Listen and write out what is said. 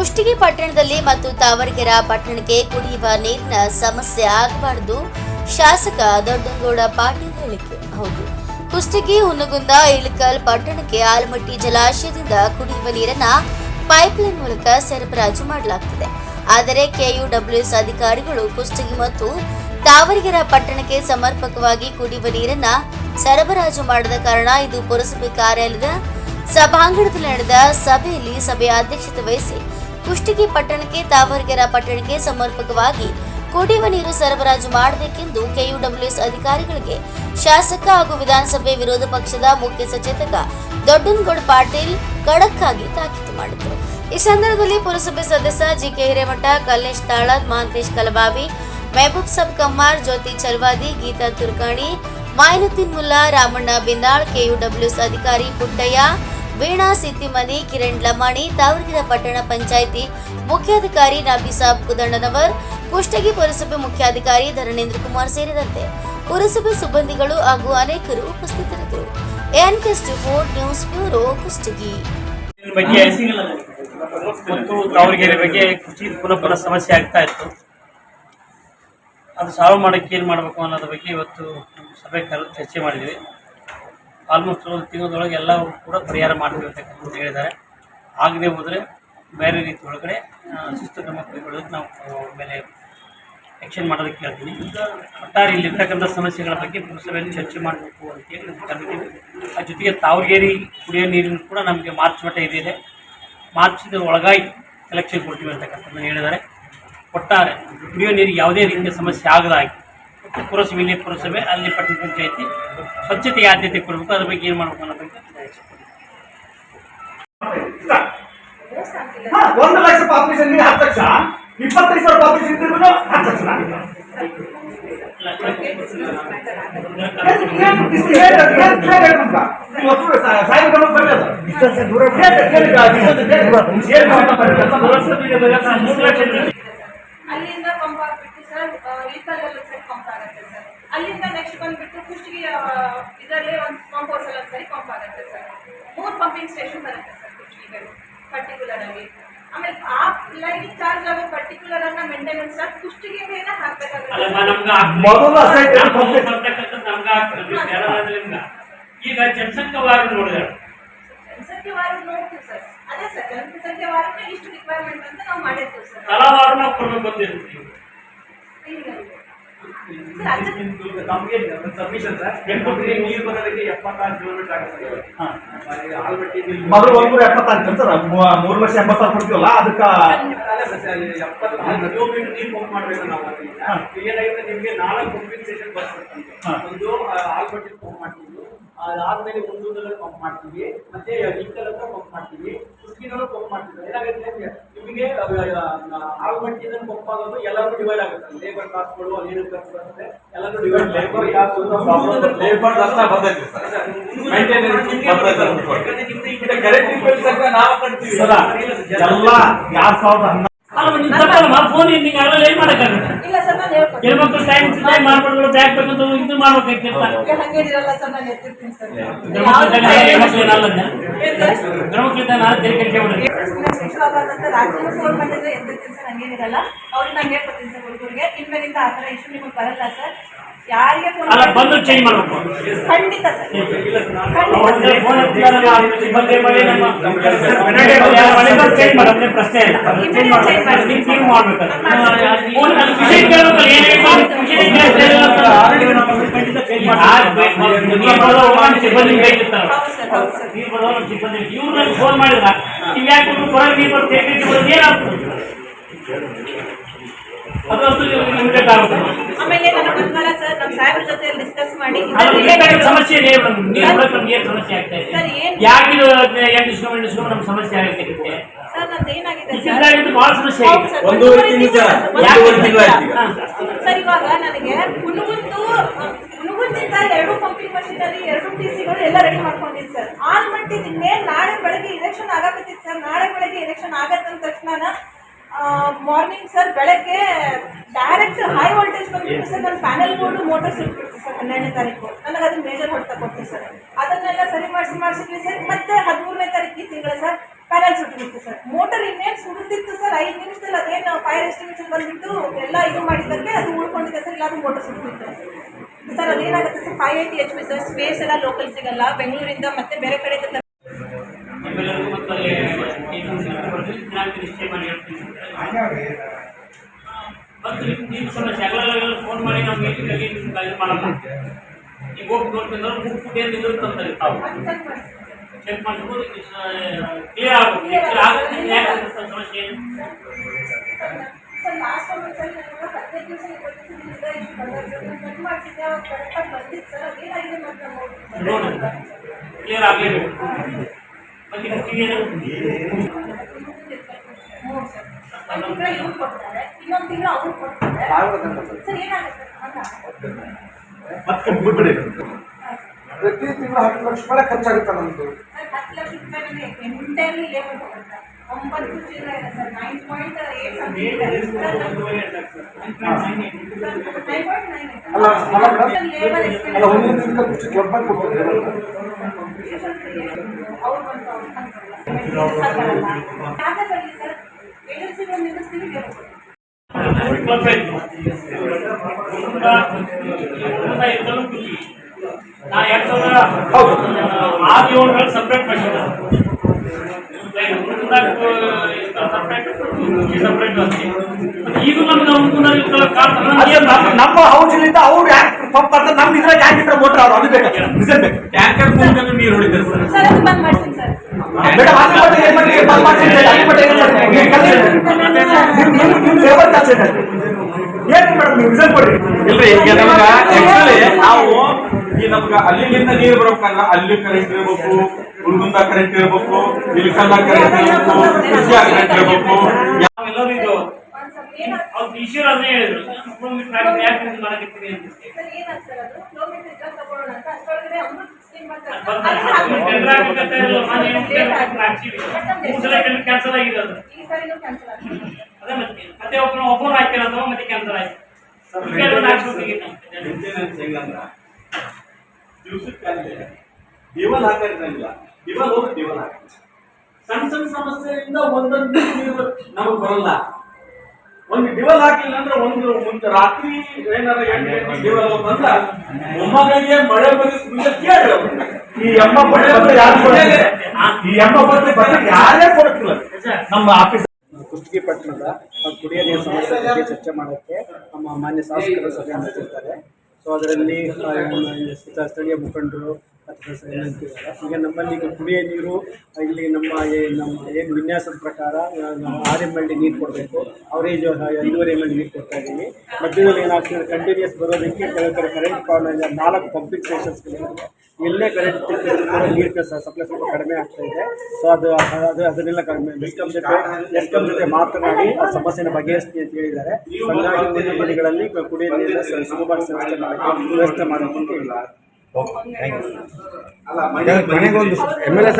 ಕುಷ್ಟಗಿ ಪಟ್ಟಣದಲ್ಲಿ ಮತ್ತು ತಾವರಗೆರೆ ಪಟ್ಟಣಕ್ಕೆ ಕುಡಿಯುವ ನೀರಿನ ಸಮಸ್ಯೆ ಆಗಬಾರದು. ಶಾಸಕ ದೊಡ್ಡಗೌಡ ಪಾಟೀಲ್ ಹೇಳಿಕೆ. ಹೌದು. ಕುಷ್ಟಗಿ, ಹುನಗುಂದ, ಇಳಕಲ್ ಪಟ್ಟಣಕ್ಕೆ ಆಲಮಟ್ಟಿ ಜಲಾಶಯದಿಂದ ಕುಡಿಯುವ ನೀರನ್ನ ಪೈಪ್ಲೈನ್ ಮೂಲಕ ಸರಬರಾಜು ಮಾಡಲಾಗ್ತದೆ. ಆದರೆ ಕೆಯುಡಬ್ಲ್ಯೂಎಸ್ ಅಧಿಕಾರಿಗಳು ಕುಷ್ಟಗಿ ಮತ್ತು ತಾವರಗೆರೆ ಪಟ್ಟಣಕ್ಕೆ ಸಮರ್ಪಕವಾಗಿ ಕುಡಿಯುವ ನೀರನ್ನ ಸರಬರಾಜು ಮಾಡದ ಕಾರಣ ಇದು ಪುರಸಭೆ ಕಾರ್ಯಾಲಯದ ಸಭಾಂಗಣದಲ್ಲಿ ನಡೆದ ಸಭೆಯಲ್ಲಿ ಸಭೆಯ ಅಧ್ಯಕ್ಷತೆ ವಹಿಸಿ ಕುಷ್ಟಗಿ ಪಟ್ಟಣಕ್ಕೆ, ತಾವರಗೆರೆ ಪಟ್ಟಣಕ್ಕೆ ಸಮರ್ಪಕವಾಗಿ ಕುಡಿಯುವ ನೀರು ಸರಬರಾಜು ಮಾಡಬೇಕೆಂದು ಕೆಯುಡಬ್ಲ್ಯೂಎಸ್ ಅಧಿಕಾರಿಗಳಿಗೆ ಶಾಸಕ ಹಾಗೂ ವಿಧಾನಸಭೆ ವಿರೋಧ ಪಕ್ಷದ ಮುಖ್ಯ ಸಚೇತಕ ದೊಡ್ಡನಗೌಡ ಪಾಟೀಲ್ ಖಡಕ್ ಆಗಿ ತಾಕೀತು ಮಾಡಿದರು. ಈ ಸಂದರ್ಭದಲ್ಲಿ ಪುರಸಭೆ ಸದಸ್ಯ ಜಿಕೆ ಹಿರೇಮಠ, ಕಲ್ಲೇಶ್ ತಾಳದ್ ಮಹಾಂತೇಶ್ ಕಲಬಾವಿ, ಮೆಹಬೂಬ್ ಸಬ್ ಕಮ್ಮಾರ್, ಜ್ಯೋತಿ ಚಲ್ವಾದಿ ಗೀತಾ ತುರ್ಕಾಣಿ, ಮಾಯಿನುದ್ದೀನ್ ಮುಲ್ಲಾ, ರಾಮಣ್ಣ ಬಿಂದಾಳ್, ಕೆಯುಡಬ್ಲ್ಯೂಎಸ್ ಅಧಿಕಾರಿ ಪುಟ್ಟಯ್ಯ ವೀಣಾ ಸಿದ್ದಿಮನಿ, ಕಿರಣ್ ಲಮಾಣಿ ತಾವರಗೆರೆ ಪಟ್ಟಣ ಪಂಚಾಯಿತಿ ಮುಖ್ಯಾಧಿಕಾರಿ ನಾಬಿಸಾಬ್ ಕುದಣ್ಣನವರ್ ಕುಷ್ಟಗಿ ಪುರಸಭೆ ಮುಖ್ಯಾಧಿಕಾರಿ ಧರಣೇಂದ್ರ ಕುಮಾರ್ ಸೇರಿದಂತೆ ಪುರಸಭೆ ಸಿಬ್ಬಂದಿಗಳು ಹಾಗೂ ಅನೇಕರು ಉಪಸ್ಥಿತರಿದ್ದರು. Four news bureau Kushtagi. ಮತ್ತು ತಾವರಗೆರೆ ಬಗ್ಗೆ ಕೃಷಿ ಪುನಃ ಸಮಸ್ಯೆ ಆಗ್ತಾ ಇತ್ತು. ಅದು ಸಾಲ್ವ್ ಮಾಡೋಕ್ಕೆ ಏನು ಮಾಡಬೇಕು ಅನ್ನೋದ್ರ ಬಗ್ಗೆ ಇವತ್ತು ಸಭೆ ಕರೆದು ಚರ್ಚೆ ಮಾಡಿದ್ವಿ. ಆಲ್ಮೋಸ್ಟ್ ಒಂದು ತಿಂಗಳೊಳಗೆ ಎಲ್ಲವೂ ಕೂಡ ಪರಿಹಾರ ಮಾಡ್ತೀವಿ ಅಂತಕ್ಕಂಥದ್ದು ಹೇಳಿದ್ದಾರೆ. ಆಗದೆ ಹೋದರೆ ಬೇರೆ ರೀತಿ ಒಳಗಡೆ ಶಿಸ್ತು ಕ್ರಮ ಕೈಗೊಳ್ಳೋದಕ್ಕೆ ನಾವು ಮೇಲೆ ಆ್ಯಕ್ಷನ್ ಮಾಡೋದಕ್ಕೆ ಹೇಳ್ತೀನಿ. ಒಟ್ಟಾರೆ ಇಲ್ಲಿರ್ತಕ್ಕಂಥ ಸಮಸ್ಯೆಗಳ ಬಗ್ಗೆ ಪುರಸಭೆಯಲ್ಲಿ ಚರ್ಚೆ ಮಾಡಬೇಕು ಅಂತೇಳಿ ನಾವು ಕರೆದಿದ್ದೀವಿ ಆ ಜೊತೆಗೆ ತಾವರಗೇರಿ ಕುಡಿಯೋ ನೀರಿನ ಕೂಡ ನಮಗೆ ಮಾರ್ಚ್ ಮಟ್ಟ ಇದೆ ಮಾರ್ಚಿನ ಒಳಗಾಗಿ ಎಲೆಕ್ಷನ್ ಕೊಡ್ತೀವಿ ಅಂತಕ್ಕಂಥದ್ದನ್ನು ಹೇಳಿದ್ದಾರೆ. ಒಟ್ಟಾರೆ ಕುಡಿಯೋ ನೀರಿಗೆ ಯಾವುದೇ ರೀತಿಯ ಸಮಸ್ಯೆ ಆಗದಾಗಿ ಪುರಸಭೆ ಪುರಸಭೆ ಅಲ್ಲಿ ಪಟ್ಟಣ ಪಂಚಾಯತಿ ಸ್ವಚ್ಛತೆಗೆ ಆದ್ಯತೆ ಕೊಡಬೇಕು ಅದ್ರ ಬಗ್ಗೆ ಏನು ಮಾಡಬೇಕು ಅನ್ನೋ ಬಗ್ಗೆ ಒಂದು ಲಕ್ಷ ಪಾಪ್ಯುಲೇಷನ್ ಹತ್ತು ಲಕ್ಷ ಇಪ್ಪತ್ತೈದು ಸಾವಿರ ಪಾಪ್ಯುಲೇಷನ್ ಹತ್ತು ಲಕ್ಷ ಏನ್ ಅಲ್ಲಿಂದ ನೆಕ್ಸ್ಟ್ ಬಂದ್ಬಿಟ್ಟು ಕುಷ್ಟಿಗೆ ಇದರಲ್ಲಿ ಒಂದು ಪಂಪ್ ಹೌಸ್ ಅಲ್ಲಿ ಸರಿ ಪಂಪ್ ಆಗುತ್ತೆ ಸರ್ ಮೂರು ಪಂಪಿಂಗ್ ಸ್ಟೇಷನ್ ಬರುತ್ತೆ ಸರ್ ಕುಷ್ಟಿಗೆ ಪರ್ಟಿಕ್ಯುಲರ್ ಆಗಿ. ಆಮೇಲೆ ಆ ಲೈನ್ ಚಾರ್ಜ್ ಆಗೋ ಪರ್ಟಿಕ್ಯುಲರ್ ಅನ್ನ ಮೇಂಟೆನೆನ್ಸ್ ಚಾರ್ಜ್ ಕುಷ್ಟಿಗೆ ಮೇಲೆ ಹಾಕಬೇಕಾಗುತ್ತೆ ಸರ್. ಈಗ ಜನಸಂಖ್ಯಾವಾರು ನೋಡಿದ್ರೆ. ಜನಸಂಖ್ಯೆ ವಾರ ನೋಡ್ತೀವಿ ಸರ್ ಅದೇ ಸರ್ ಜನಸಂಖ್ಯೆ ವಾರಕ್ಕೆ ಇಷ್ಟು ರಿಕ್ವೈರ್ಮೆಂಟ್ ಅಂತ ನಾವು ಮಾಡಿರ್ತೀವಿ ಸರ್ ತಲಾವಾರು ನಾವು ಕೊಡ್ಬೇಕು ಅಂತ ಇರ್ತೀವಿ ಸರ್ ಬೆಂಗಳೂರಿಗೆ ನೀರು ಬರೋದಕ್ಕೆ ಎಪ್ಪತ್ತಾರು ಕಿಲೋಮೀಟರ್ ಆಗುತ್ತೆ ಹಾ. ಆಲ್ಮಟ್ಟಿ ಮೊದಲು ಒಂದೂರ ಎಪ್ಪತ್ತಾರು ಸರ್. ಮೂರು ಲಕ್ಷ ಎಂಬತ್ತು ಸಾವಿರ ಕೊಡ್ತೀವಲ್ಲ ಅದಕ್ಕೆ ನೀರು ಪಂಪ್ ಮಾಡಬೇಕು ನಾವು ಏನಾಗುತ್ತೆ ನಿಮಗೆ ನಾಲ್ಕು ಪಂಪಿಂಗ್ ಸ್ಟೇಷನ್ ಬರ್ತದೆ ಹಾ. ಒಂದು ಆಲ್ಮಟ್ಟಿ ಪಂಪ್ ಮಾಡ್ತೀವಿ ಅದಾದ್ಮೇಲೆ ಒಂದು ಪಂಪ್ ಮಾಡ್ತೀವಿ ಮತ್ತೆ ಇಕ್ಕಲ್ ಹತ್ರ ಪಂಪ್ ಮಾಡ್ತೀವಿ ಕುಸ್ಕಿನಲ್ಲೂ ಪಂಪ್ ಮಾಡ್ತೀವಿ. ಏನಾಗುತ್ತೆ ನಿಮಗೆ ಆಲ್ಮಟ್ಟಿಯಿಂದ ಪಂಪ್ ಆಗೋದು ಎಲ್ಲರೂ ಡಿವೈಡ್ ಆಗುತ್ತೆ. ಲೇಬರ್ ಕಾಸ್ಟ್ಗಳು ನೀರು ಖರ್ಚು ಬರುತ್ತೆ ಎಲ್ಲರೂ ಡಿವೈಡ್ ಲೇಬರ್ ಲೇಬರ್ ಸರ್. ತನಕ ನಾವು ಕಟ್ತೀವಿ ಸರ ಎಲ್ಲ ಎರಡ್ ಸಾವಿರದ ಫೋನ್ ನಿಂಗೆ ಆಗಲ್ಲ ಏನು ಮಾಡೋಕ್ಕಾಗುತ್ತೆ? ಇಲ್ಲ ಸರ್ ನಾನು ಹೇಳ್ಕೊಡ್ತೀನಿ. ಹೆಣ್ಮಕ್ಳು ಟೈಮ್ ಟೈಮ್ ಮಾಡ್ಕೊಂಡು ಬ್ಯಾಗ್ ಬೇಕಂತ ಇದು ಮಾಡ್ಬೇಕಾಗಿತ್ತ ಫೋನ್ ಮಾಡಿದ್ರೆ ಎಂತ ಕೆಲಸ ಹಂಗೇನಿರಲ್ಲ ಅವ್ರಿಗೆ ನಾನು ಹೇಳ್ಕೊಡ್ತೀನಿ ಸರ್ ಹುಡುಗರಿಗೆ ಇನ್ಮೇಲಿಂದ ಆ ಥರ ಇಶ್ಯೂ ನಿಮಗೆ ಬರಲ್ಲ ಸರ್ ಯಾರಿಗೆ ಫೋನ್ ಬಂದು ಚೇಂಜ್ ಮಾಡಬೇಕು. ಖಂಡಿತ ಸರ್ ಚೇಂಜ್ ಪ್ರಶ್ನೆ ಇಲ್ಲ ಚೇಂಜ್ ನೀವು ನೀವು ಮಾಡ್ಬೇಕು ವಿಷಯ ಸಿಬ್ಬಂದಿ ಬರೋರು ಸಿಬ್ಬಂದಿ ಇವ್ರನ್ನ ಫೋನ್ ಮಾಡಿದ್ರ? ನೀವು ಯಾಕೆ ಹೊರಗೆ ನೀರು ಬರ್ತೀವಿ ಏನಾಗ್ತದೆ? ಅದಂತೂ ಆಗುತ್ತೆ ಆಮೇಲೆ ನನ್ನ ಸರ್ ನಮ್ಮ ಸಾಹೇಬ್ರ ಜೊತೆ ಡಿಸ್ಕಸ್ ಮಾಡಿ. ಸಮಸ್ಯೆ ನಮ್ಗೆ ಏನು ಸಮಸ್ಯೆ ಆಗ್ತಾ ಇದೆ? ಸರ್, ಏನ್- ಯಾಕೆ ಇದು ಎಂಟು ನಮ್ಮ ಸಮಸ್ಯೆ ಆಗಕ್ಕೆ ಸರ್ ನಂದು ಏನಾಗಿದೆ ಭಾಳ ಸಮಸ್ಯೆ ಆಗಿದೆ. ಸರ್, ಇವಾಗ ನನಗೆ ಹುಣಗುಂದು ಹುಣಗುಂದಿಂದ ಎರಡು ಪಂಪಿಂಗ್ ಮಷಿನರಿ ಎರಡು ಟಿ ಸಿಗಳು ಎಲ್ಲ ರೆಡಿ ಮಾಡ್ಕೊಂಡಿದ್ದು ಸರ್ ಆನ್ ಮಟ್ಟಿದ್ದು ಇನ್ನೇನು ನಾಳೆ ಬೆಳಗ್ಗೆ ಇಲೆಕ್ಷನ್ ಆಗಕತ್ತಿತ್ತು ಸರ್ ನಾಳೆ ಬೆಳಗ್ಗೆ ಇಲೆಕ್ಷನ್ ಆಗತ್ತಂದ ತಕ್ಷಣ ಮಾರ್ನಿಂಗ್ ಸರ್ ಬೆಳಗ್ಗೆ ಡೈರೆಕ್ಟ್ ಹೈ ವೋಲ್ಟೇಜ್ ಬಂದ್ಬಿಟ್ಟು ಸರ್ ನನ್ನ ಪ್ಯಾನಲ್ ಬೋರ್ಡು ಮೋಟರ್ ಸುಟ್ಬಿಡ್ತು ಸರ್ ಹನ್ನೆರಡನೇ ತಾರೀಕು. ನನಗೆ ಅದು ಮೇಜರ್ ಹೊಡ್ತಾ ಕೊಡ್ತೀವಿ ಸರ್ ಅದನ್ನೆಲ್ಲ ಸರಿ ಮಾಡಿಸಿ ಮಾಡಿಸಿದ್ವಿ ಸರ್ ಮತ್ತೆ ಹದಿಮೂರನೇ ತಾರೀಕು ಈ ತಿಂಗಳ ಸರ್ ಪ್ಯಾನಲ್ ಸುಟ್ಟಿಬಿಡ್ತು ಸರ್ ಮೋಟರ್ ಇನ್ನೇನು ಸುಡುತ್ತಿತ್ತು ಸರ್ ಐದು ನಿಮಿಷದಲ್ಲಿ ಅದೇನು ಫೈರ್ ಎಸ್ಟಿಮೇಷನ್ ಬಂದ್ಬಿಟ್ಟು ಎಲ್ಲ ಇದು ಮಾಡಿದ್ದಕ್ಕೆ ಅದು ಉಳ್ಕೊಂಡಿದೆ ಸರ್ ಇಲ್ಲ, ಅದು ಮೋಟರ್ ಸುಟ್ಟಿತ್ತು ಸರ್ ಅದೇನಾಗುತ್ತೆ sir? Five eighty H P sir space ಎಲ್ಲ ಲೋಕಲ್ ಸಿಗಲ್ಲ ಬೆಂಗಳೂರಿಂದ ಮತ್ತೆ ಬೇರೆ ಕಡೆ ತರ- ಮತ್ತೆ ನಿಮ್ಮ ಸಮಸ್ಯೆ ಎಲ್ಲ ಫೋನ್ ಮಾಡಿ ನಾವು ಮೀಟಿಂಗಲ್ಲಿ ಈಗ ಹೋಗಿ ಅಂದ್ರೆ ಮೂರು ಫುಟ್ ಏನು ನಿಂದಿರುತ್ತೆ ಅಂತಾರೆ ತಾವು. ಚೆಕ್ ಮಾಡ್ಬೋದು ಕ್ಲಿಯರ್ ಆಗುತ್ತೆ. ಕ್ಲಿಯರ್ ಆಗುತ್ತೆ. ಸಮಸ್ಯೆ ಏನು ಸರ್ ಲಾಸ್ಟ್ ಟೈಮ್ ಸರ್ ನಾನು ಹದಿನೈದು ದಿವಸ ಇಪ್ಪತ್ತು ಇಷ್ಟು ಬಂದಾಗ ಚೆಕ್ ಮಾಡಿಸಿದ್ದೆ ಅವಾಗ ಕರೆಕ್ಟಾಗಿ ಬಂದಿತ್ತು ಸರ್ ಅದೇನಾಗಿದೆ ಮತ್ತೆ ನೋಡಿ ಕ್ಲಿಯರ್ ಆಗಲೇಬೇಕು ಮತ್ತೆ ಮುಖ್ಯ ಮತ್ತೆ ಬಿಡ್ಬಿಡಿ ಪ್ರತಿ ತಿಂಗಳು ಹತ್ತು ಲಕ್ಷ ರೂಪಾಯಿ ಖರ್ಚಾಗುತ್ತೆ ನಮ್ದು? ಸರ್? ಒಂಬತ್ತು ಇದೆ. Nine point eight nine point nine ಅಲ್ಲ ಲೇಬರ್ ಅಲ್ಲ ಒಂದು ದಿನಕ್ಕೆ ಖರ್ಚು ಕ್ಲಬ್ ಕೊಡ್ತಾರೆ ಅವ್ರು ಬಂದು ಅವ್ರು ಸರ್ ಏಜೆನ್ಸಿಗಳು ನಿಲ್ಲಿಸ್ತೀವಿ. ನಾ ಎರಡ್ ಸಾವಿರದ ಆರು ಏಳರಲ್ಲಿ ಸಪ್ರೇಟ್ ಮಾಡಿಸಿದ ಸಪ್ರೇಟ್ ಈಗ ನಮ್ಗೆ ನಮ್ಮ ನಮ್ಮ ಹೌಸಿನಿಂದ ಅವ್ರು ಯಾಕೆ ಪಂಪ್ ಅಂತ ನಮ್ಮ ಇದ್ರ ಟ್ಯಾಂಕ್ ಇದ್ರೆ ಮೋಟ್ರ್ ಅವ್ರು ಅದು ಬೇಕು ರಿಸಲ್ಟ್ ಬೇಕು. ಟ್ಯಾಂಕರ್ ಮೂಲಕ ನೀರು ಹೊಡಿತಾರೆ ಸರ್. ಸರ್ ಅದು ಬಂದ್ ಮಾಡ್ತೀನಿ ಸರ್. ಮೇಡಮ್ ಅಲ್ಲಿ ಮಟ್ಟ ಏನ್ ಮಾಡಿ ಬಂದ್ ಮಾಡ್ತೀನಿ ಸರ್, ಅಲ್ಲಿ ಮಟ್ಟ ಏನ್ ಮಾಡಿ ಕೆಲಸ ನಿಮ್ ನಿಮ್ ನಿಮ್ ಲೇಬರ್ ಕೆಲಸ ಏನು ಮೇಡಮ್ ನೀವು ರಿಸಲ್ಟ್ ಕೊಡ್ರಿ? ಇಲ್ರಿ ಈಗ ನಮಗ ಆಕ್ಚುಲಿ ನಾವು ಈ ನಮ್ಗ ಅಲ್ಲಿಂದ ನೀರು ಬರ್ಬೇಕಲ್ಲ ಅಲ್ಲಿ ಕರೆಂಟ್ ಇರ್ಬೇಕು ಹುಲ್ಗುಂದ ಕರೆಂಟ್ ಇರಬೇಕು ಇಲ್ಕಲ್ಲ ಕರೆಂಟ್ ಇರಬೇಕು ಕುಸಿಯ ಕರೆಕ್ಟ್ ಇರಬೇಕು. ನಾವೆಲ್ಲರೂ ಇದು ಅವ್ರು ಹೇಳಿದ್ರು. ಯಾಕೆ ಅಂತ ಕ್ಯಾನ್ಸಲ್ ಆಗಿದೆ. ಅದು ಈ ಸಾರಿನೂ ಕ್ಯಾನ್ಸಲ್ ಆಗ್ತದೆ ಅದೇ ಮತ್ತೆ. ಮತ್ತೆ ಒಬ್ಬರು ಒಬ್ಬರು ಹಾಕಿಲ್ಲ ಅಥವಾ ಮತ್ತೆ ಕ್ಯಾನ್ಸಲ್ ಆಯ್ತು. ದಿವ್ಸಕ್ಕೆ ದಿವಲ್ ಹಾಕಿರಂಗಿಲ್ಲ ದಿವಲ್ ಹೋಗಿ ಡಿವಲ್ ಆಗುತ್ತೆ ಸಣ್ಣ ಸಣ್ಣ ಸಮಸ್ಯೆಯಿಂದ ಒಂದೊಂದು ನೀರು ನಮಗ್ ಬರಲ್ಲ. ಒಂದು ಡಿವಲ್ ಹಾಕಿಲ್ಲ ಅಂದ್ರೆ ಒಂದು ಮುಂಚೆ ರಾತ್ರಿ ಏನಾರ ಎಂಟು ಡಿವಲ್ ಬಂದ್ರ ಮೊಮ್ಮಗಳಿಗೆ ಮಳೆ ಬರೀ ಮುಂದೆ ಕೇಳಿ. ಈ ಅಮ್ಮ ಬಂದ್ರೆ ಯಾರು ಕೊಡ್ತಾರೆ ಈ ಎಂಬತ್ತು ಬಂದ್ರೆ ಯಾರೇ ಕೊಡ್ತಿಲ್ಲ ನಮ್ಮ ಆಫೀಸ್ ಕುಷ್ಟಗಿ ಪಟ್ಟಣದ ಕುಡಿಯ ನೀರು ಸಮಸ್ಯೆ ಬಗ್ಗೆ ಚರ್ಚೆ ಮಾಡೋಕ್ಕೆ ನಮ್ಮ ಮಾನ್ಯ ಸಾಂಸ್ಕೃತಿಕ ಸಭೆ ನಡೆಸಿರ್ತಾರೆ. ಸೊ ಅದರಲ್ಲಿ ಸ್ಥಳೀಯ ಮುಖಂಡರು ಈಗ ನಮ್ಮಲ್ಲಿ ಈಗ ಕುಡಿಯೋ ನೀರು, ಇಲ್ಲಿ ನಮ್ಮ ನಮ್ಮ ಏನು ವಿನ್ಯಾಸದ ಪ್ರಕಾರ ನಾವು ಎಂ ಎಲ್ ನೀರು ಕೊಡಬೇಕು. ಅವರೇಜ್ ಐದೂವರೆ ಎಂ ಎಲ್ ನೀರು ಕೊಡ್ತಾ ಇದ್ದೀವಿ. ಮಧ್ಯದಲ್ಲಿ ಏನಾಗ್ತದೆ ಕಂಟಿನ್ಯೂಸ್ ಬರೋದಕ್ಕೆ ಕೆಲವು ಕಡೆ ಕರೆಂಟ್ ಪ್ರಾಬ್ಲಮ್ ನಾಲ್ಕು ಪಂಪಿಂಗ್ ಸ್ಟೇಷನ್ಸ್ಗಳಿವೆ ಎಲ್ಲೇ ಕರೆಂಟ್ ನೀರು ಸಪ್ಲೈ ಸ್ವಲ್ಪ ಕಡಿಮೆ ಆಗ್ತಾ ಇದೆ. ಸೊ ಅದು ಅದು, ಅದನ್ನೆಲ್ಲ ಕಡಿಮೆ ಮೆಸ್ಕಾಂ ಜೊತೆ ಮೆಸ್ಕಾಂ ಜೊತೆ ಮಾತನಾಡಿ ಆ ಸಮಸ್ಯೆನ ಬಗೆಹರಿಸ್ತೀನಿ ಅಂತ ಹೇಳಿದ್ದಾರೆ. ಹಂಗಾಗಿ ಮುಂದಿನ ದಿನಗಳಲ್ಲಿ ಕುಡಿಯುವ ನೀರಿನ ಸ- ಸುಗಮವಾಗಿ ವ್ಯವಸ್ಥೆ ಮಾಡೋಕ್ಕೆ ವ್ಯವಸ್ಥೆ ಮಾಡಬೇಕು ಥ್ಯಾಂಕ್ ಯು ಮನೆಗೊಂದು ಎಂ ಎಲ್ ಎ